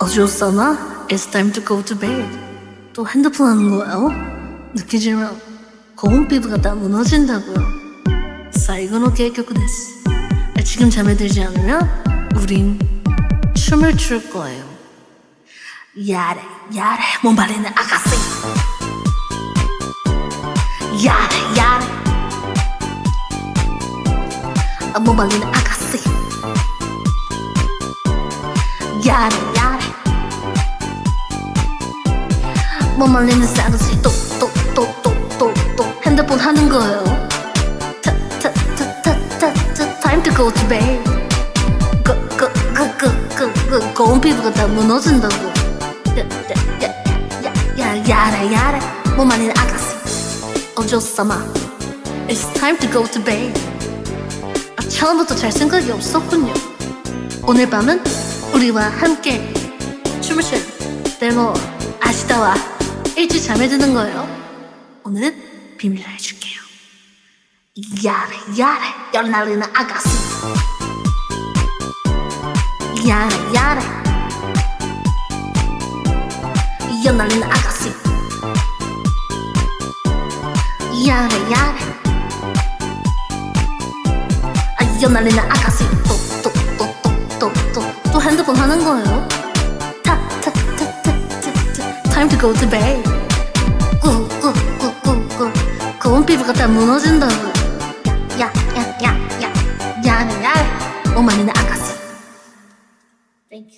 어지럽잖아? It's time to go to bed. 또 핸드폰 하는 거예요? 느끼지만 고운 피부가 다 무너진다고요. 사이고노 계획です. 지금 잠에 들지 않으면 우린 춤을 출 거예요. 야래 야래 몸 발리는 아가씨. 야래 야래 아, 몸 발리는 아가씨. 야래 몸 말리는 사도시 또또또또또또 핸드폰 하는 거예요. 타타타타타타 time to go to bed 그그그그그 고운 피부가 다 무너진다고. 야야야야 야래 몸 말리는 아가씨. 어쩌사마. It's time to go to bed. 아, 처음부터 잘 생각이 없었군요. 오늘 밤은 우리와 함께 춤을 출 데모 아시다와 일찍 잠에 드는 거예요. 오늘은 비밀로 해줄게요. 야래 야래 열날리는 아가씨 야래 야래 열날리는 아가씨 야래 야래 아 열날리는 아가씨 또 또 또 또 또 또 또 핸드폰 하는 거예요. time to go to bed. Go go go go go. Cold Ooh, ooh, ooh, ooh, ooh. 좋은 Yeah yeah yeah yeah yeah. Yeah 야, 야, 야. 엄마는 아가씨. Thank you.